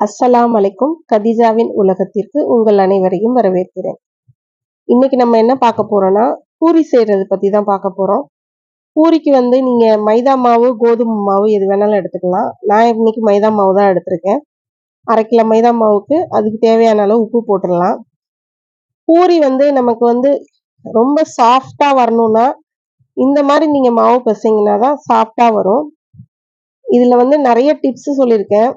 அஸ்ஸலாம் அலைக்கும். கதிஜாவின் உலகத்திற்கு உங்கள் அனைவரையும் வரவேற்கிறேன். இன்னைக்கு நம்ம என்ன பார்க்க போறோம்னா பூரி செய்யறது பத்தி தான் பார்க்க போறோம். பூரிக்கு வந்து நீங்க மைதா மாவு கோதுமை மாவு எது வேணாலும் எடுத்துக்கலாம். நான் இன்னைக்கு மைதா மாவு தான் எடுத்திருக்கேன். அரை கிலோ மைதா மாவுக்கு அதுக்கு தேவையான அளவு உப்பு போட்டுடலாம். பூரி வந்து நமக்கு வந்து ரொம்ப சாஃப்டா வரணும்னா இந்த மாதிரி நீங்க மாவு பிசைங்கன்னா தான் சாஃப்டா வரும். இதுல வந்து நிறைய டிப்ஸ் சொல்லியிருக்கேன்.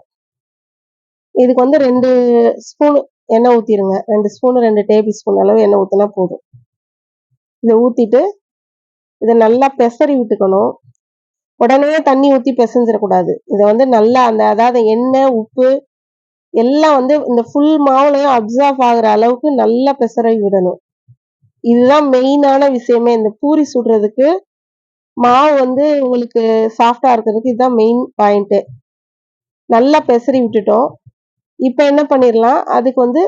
இதுக்கு வந்து ரெண்டு ஸ்பூன் எண்ணெய் ஊற்றிடுங்க ரெண்டு ஸ்பூன் ரெண்டு டேபிள் ஸ்பூன் அளவு எண்ணெய் ஊற்றினா போதும். இதை ஊற்றிட்டு இதை நல்லா பெசறி விட்டுக்கணும். உடனே தண்ணி ஊற்றி பிசைஞ்சிடக்கூடாது. இதை வந்து நல்லா அந்த அதாவது எண்ணெய் உப்பு எல்லாம் வந்து இந்த ஃபுல் மாவுலையும் அப்சர்வ் ஆகுற அளவுக்கு நல்லா பெசறி விடணும். இதுதான் மெயினான விஷயமே. இந்த பூரி சுடுறதுக்கு மாவு வந்து உங்களுக்கு சாஃப்டாக இருக்கிறதுக்கு இதுதான் மெயின் பாயிண்ட்டு நல்லா பெசறி விட்டுட்டோம். இப்போ என்ன பண்ணிடலாம் அதுக்கு வந்து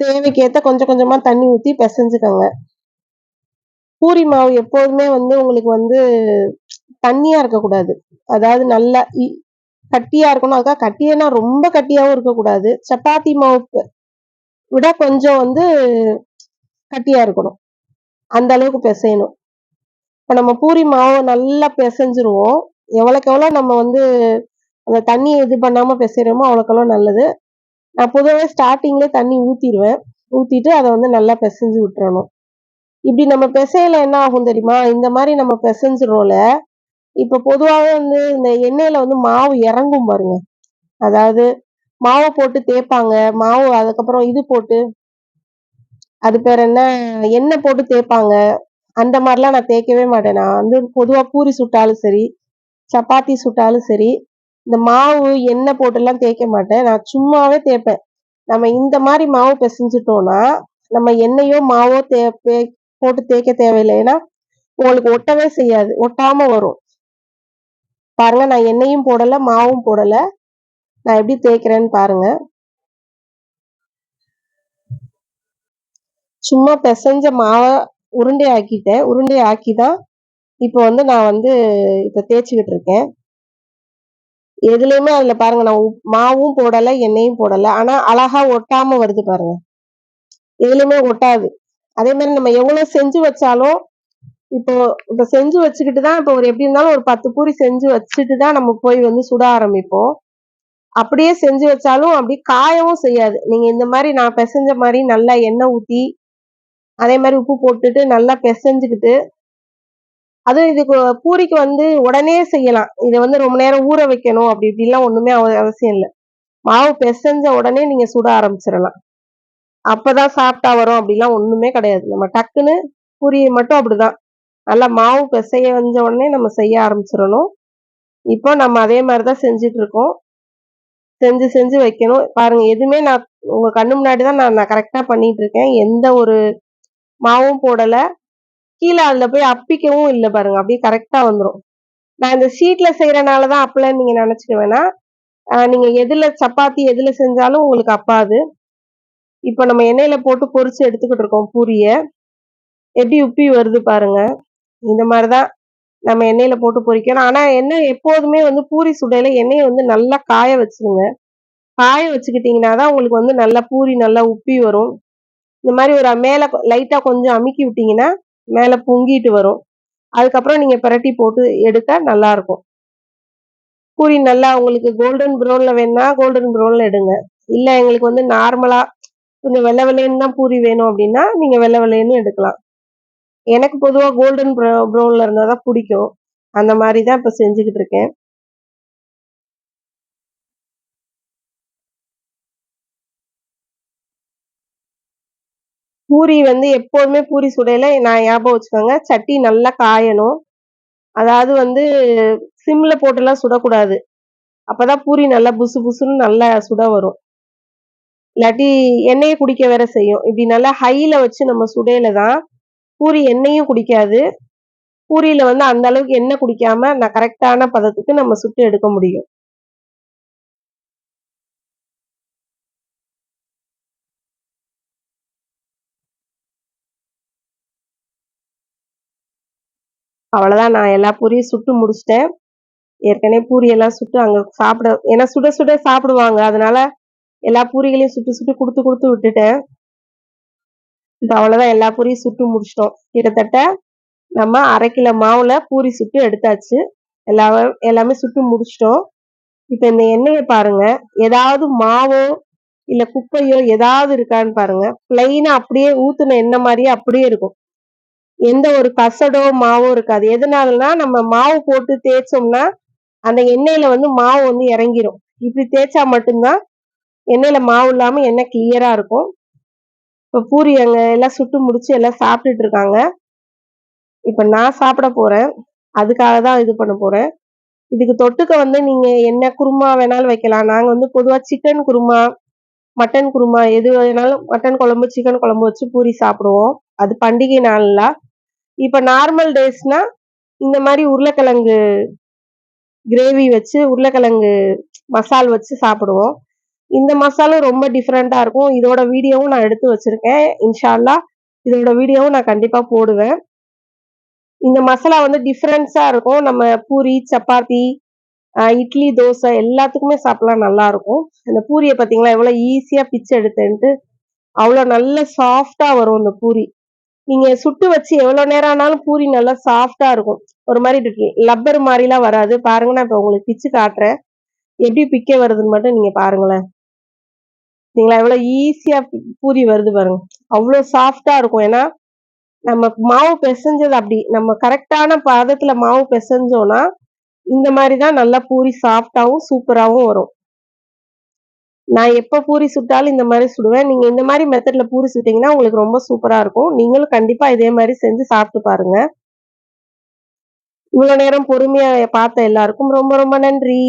தேவைக்கேற்ற கொஞ்சம் கொஞ்சமாக தண்ணி ஊற்றி பிசைஞ்சுக்கோங்க. பூரி மாவு எப்போதுமே வந்து உங்களுக்கு வந்து தண்ணியாக இருக்கக்கூடாது. அதாவது நல்லா கட்டியாக இருக்கணும். அதுக்காக கட்டியனா ரொம்ப கட்டியாகவும் இருக்கக்கூடாது. சப்பாத்தி மாவு விட கொஞ்சம் வந்து கட்டியாக இருக்கணும். அந்த அளவுக்கு பிசையணும். இப்போ நம்ம பூரி மாவை நல்லா பிசைஞ்சிருவோம். எவ்வளோக்கு எவ்வளோ நம்ம வந்து அந்த தண்ணியை இது பண்ணாமல் பிசைகிறோமோ அவ்வளோக்கெல்லாம் நல்லது. நான் பொதுவாக ஸ்டார்டிங்லேயே தண்ணி ஊற்றிடுவேன் ஊற்றிட்டு அதை வந்து நல்லா பிசைஞ்சு விட்டுறணும். இப்படி நம்ம பிசையில என்ன ஆகும் தெரியுமா? இந்த மாதிரி நம்ம பிசைஞ்சிரோம்ல இப்போ பொதுவாகவே வந்து இந்த எண்ணெயில் வந்து மாவு இறங்கும் பாருங்க. அதாவது மாவை போட்டு தேய்ப்பாங்க. மாவு அதுக்கப்புறம் இது போட்டு அது பேர் என்ன? எண்ணெய் போட்டு தேய்ப்பாங்க. அந்த மாதிரிலாம் நான் தேய்க்கவே மாட்டேன். நான் வந்து பொதுவாக பூரி சுட்டாலும் சரி சப்பாத்தி சுட்டாலும் சரி இந்த மாவு எண்ணெய் போட்டுலாம் தேய்க்க மாட்டேன். நான் சும்மாவே தேய்ப்பேன். நம்ம இந்த மாதிரி மாவு பிசைஞ்சிட்டோம்னா நம்ம எண்ணெயோ மாவோ தே போட்டு தேய்க்க தேவையில்லை. ஏன்னா உங்களுக்கு ஒட்டவே செய்யாது. ஒட்டாம வரும். பாருங்க நான் எண்ணெயும் போடலை மாவும் போடலை. நான் எப்படி தேய்க்கிறேன்னு பாருங்க. சும்மா பிசைஞ்ச மாவை உருண்டை ஆக்கிட்டேன் உருண்டை ஆக்கி தான் இப்போ வந்து நான் வந்து இப்போ தேய்ச்சிக்கிட்டு இருக்கேன். எதுலையுமே அதுல பாருங்க நான் மாவும் போடலை எண்ணெயும் போடலை. ஆனா அழகா ஒட்டாம வருது பாருங்க. எதுலையுமே ஒட்டாது. அதே மாதிரி நம்ம எவ்வளவு செஞ்சு வச்சாலும் இப்போ இப்ப செஞ்சு வச்சுக்கிட்டு தான் இப்போ ஒரு எப்படி இருந்தாலும் ஒரு பத்து பூரி செஞ்சு வச்சுட்டு தான் நம்ம போய் வந்து சுட ஆரம்பிப்போம். அப்படியே செஞ்சு வச்சாலும் அப்படி காயவும் செய்யாது. நீங்க இந்த மாதிரி நான் பிசைஞ்ச மாதிரி நல்லா எண்ணெய் ஊத்தி அதே மாதிரி உப்பு போட்டுட்டு நல்லா பிசைஞ்சுக்கிட்டு அதுவும் இதுக்கு பூரிக்கு வந்து உடனே செய்யலாம். இதை வந்து ரொம்ப நேரம் ஊற வைக்கணும். அப்படி இப்படிலாம் ஒண்ணுமே அவசியம் இல்லை. மாவு பெசஞ்ச உடனே நீங்க சுட ஆரம்பிச்சிடலாம். அப்பதான் சாப்பிட்டா வரும். அப்படிலாம் ஒண்ணுமே கிடையாது. நம்ம டக்குன்னு பூரியை மட்டும் அப்படிதான். நல்லா மாவு பிசைய வந்த உடனே நம்ம செய்ய ஆரம்பிச்சிடணும். இப்போ நம்ம அதே மாதிரிதான் செஞ்சுட்டு இருக்கோம் செஞ்சு செஞ்சு வைக்கணும். பாருங்க எதுவுமே நான் உங்க கண்ணு முன்னாடி தான் நான் நான் கரெக்டா பண்ணிட்டு இருக்கேன் எந்த ஒரு மாவும் போடலை. கீழே அதுல போய் அப்பிக்கவும் இல்லை பாருங்க. அப்படியே கரெக்டா வந்துடும் நான் இந்த ஷீட்ல செய்யறனாலதான் அப்பலன்னு நீங்க நினைச்சுக்க வேணா நீங்க எதுல சப்பாத்தி எதுல செஞ்சாலும் உங்களுக்கு அப்பாது. இப்போ நம்ம எண்ணெயில போட்டு பொரிச்சு எடுத்துக்கிட்டு இருக்கோம் பூரிய. எப்படி உப்பி வருது பாருங்க. இந்த மாதிரிதான் நம்ம எண்ணெயில போட்டு பொரிக்கணும். ஆனா எண்ணெய் எப்போதுமே வந்து பூரி சுடையில எண்ணெயை வந்து நல்லா காய வச்சுருங்க. காய வச்சுக்கிட்டீங்கன்னா தான் உங்களுக்கு வந்து நல்லா பூரி நல்லா உப்பி வரும். இந்த மாதிரி ஒரு மேல லைட்டா கொஞ்சம் அமுக்கி விட்டீங்கன்னா மேலே பொங்கிட்டு வரும். அதுக்கப்புறம் நீங்கள் பிரட்டி போட்டு எடுத்தா நல்லா இருக்கும். பூரி நல்லா உங்களுக்கு கோல்டன் ப்ரௌனில் வேணும்னா கோல்டன் ப்ரௌனில் எடுங்க. இல்லை எங்களுக்கு வந்து நார்மலாக கொஞ்சம் வெள்ளை வெள்ளைன்னு தான் பூரி வேணும் அப்படின்னா நீங்கள் வெள்ளை வெள்ளைன்னு எடுக்கலாம். எனக்கு பொதுவாக கோல்டன் ப்ரௌ ப்ரௌனில் இருந்தால் தான் பிடிக்கும். அந்த மாதிரி தான் இப்போ செஞ்சுக்கிட்டு இருக்கேன். பூரி வந்து எப்போதுமே பூரி சுடையில நான் ஞாபகம் வச்சுக்கோங்க. சட்டி நல்லா காயணும். அதாவது வந்து சிம்ல போட்டுலாம் சுடக்கூடாது. அப்பதான் பூரி நல்லா புசு புசுன்னு நல்லா சுட வரும். இல்லாட்டி எண்ணெயை குடிக்க வேற செய்யும். இப்படி நல்லா ஹையில் வச்சு நம்ம சுடையில தான் பூரி எண்ணெயும் குடிக்காது. பூரியில வந்து அந்த அளவுக்கு எண்ணெய் குடிக்காம நான் கரெக்டான பதத்துக்கு நம்ம சுட்டு எடுக்க முடியும். அவ்வளோதான் நான் எல்லா பூரியும் சுட்டு முடிச்சிட்டேன். ஏற்கனவே பூரி எல்லாம் சுட்டு அங்கே சாப்பிட ஏன்னா சுட சுட சாப்பிடுவாங்க. அதனால எல்லா பூரிகளையும் சுட்டு சுட்டு கொடுத்து கொடுத்து விட்டுட்டேன். இப்போ அவ்வளோதான் எல்லா பூரியும் சுட்டு முடிச்சிட்டோம். கிட்டத்தட்ட நம்ம அரை கிலோ மாவில் பூரி சுட்டு எடுத்தாச்சு. எல்லா எல்லாமே சுட்டு முடிச்சிட்டோம். இப்போ இந்த எண்ணெயை பாருங்க. ஏதாவது மாவோ இல்லை குப்பையோ ஏதாவது இருக்கான்னு பாருங்க. பிளெயினாக அப்படியே ஊற்றுன எண்ணெய் மாதிரியே அப்படியே இருக்கும். எந்த ஒரு கசடோ மாவோ இருக்காது. எதனாலனா நம்ம மாவு போட்டு தேய்ச்சோம்னா அந்த எண்ணெயில வந்து மாவு வந்து இறங்கிரும். இப்படி தேய்ச்சா மட்டும்தான் எண்ணெயில மாவு இல்லாம எண்ணெய் கிளியரா இருக்கும். இப்ப பூரி அங்க எல்லாம் சுட்டு முடிச்சு எல்லாம் சாப்பிட்டுட்டு இருக்காங்க. இப்ப நான் சாப்பிட போறேன். அதுக்காக தான் இது பண்ண போறேன். இதுக்கு தொட்டுக்க வந்து நீங்க என்ன குருமா வேணாலும் வைக்கலாம். நாங்க வந்து பொதுவா சிக்கன் குருமா மட்டன் குருமா எது வேணாலும் மட்டன் குழம்பு சிக்கன் குழம்பு வச்சு பூரி சாப்பிடுவோம். அது பண்டிகை நாள்ல இப்போ நார்மல் டேஸ்னா இந்த மாதிரி உருளைக்கிழங்கு கிரேவி வச்சு உருளைக்கிழங்கு மசால் வச்சு சாப்பிடுவோம். இந்த மசாலும் ரொம்ப டிஃப்ரெண்ட்டாக இருக்கும். இதோட வீடியோவும் நான் எடுத்து வச்சுருக்கேன். இன்ஷால்லா இதோட வீடியோவும் நான் கண்டிப்பாக போடுவேன். இந்த மசாலா வந்து டிஃப்ரெண்ட்ஸாக இருக்கும். நம்ம பூரி சப்பாத்தி இட்லி தோசை எல்லாத்துக்குமே சாப்பிடலாம் நல்லாயிருக்கும் இந்த பூரியை பார்த்தீங்களா? எவ்வளோ ஈஸியாக பிச்சு எடுத்தேன்ட்டு. அவ்வளோ நல்ல சாஃப்டாக வரும் இந்த பூரி. நீங்க சுட்டு வச்சு எவ்வளவு நேரம் ஆனாலும் பூரி நல்லா சாஃப்டா இருக்கும். ஒரு மாதிரி லப்பர் மாதிரிலாம் வராது. பாருங்க நான் இப்போ உங்களுக்கு பிச்சு காட்டுறேன். எப்படி பிக்க வருதுன்னு மட்டும் நீங்க பாருங்களேன். சரிங்களா? எவ்வளவு ஈஸியா பூரி வருது பாருங்க. அவ்வளோ சாஃப்டா இருக்கும். ஏன்னா நம்ம மாவு பிசைஞ்சது அப்படி. நம்ம கரெக்டான பதத்துல மாவு பிசைஞ்சோம்னா இந்த மாதிரி தான் நல்லா பூரி சாஃப்டாகவும் சூப்பராகவும் வரும். நான் எப்போ பூரி சுட்டாலும் இந்த மாதிரி சுடுவேன். நீங்க இந்த மாதிரி மெத்தட்ல பூரி சுட்டீங்கன்னா உங்களுக்கு ரொம்ப சூப்பரா இருக்கும். நீங்களும் கண்டிப்பா இதே மாதிரி செஞ்சு சாப்பிட்டு பாருங்க. இவ்வளவு நேரம் பொறுமையா பார்த்த எல்லாருக்கும் ரொம்ப ரொம்ப நன்றி.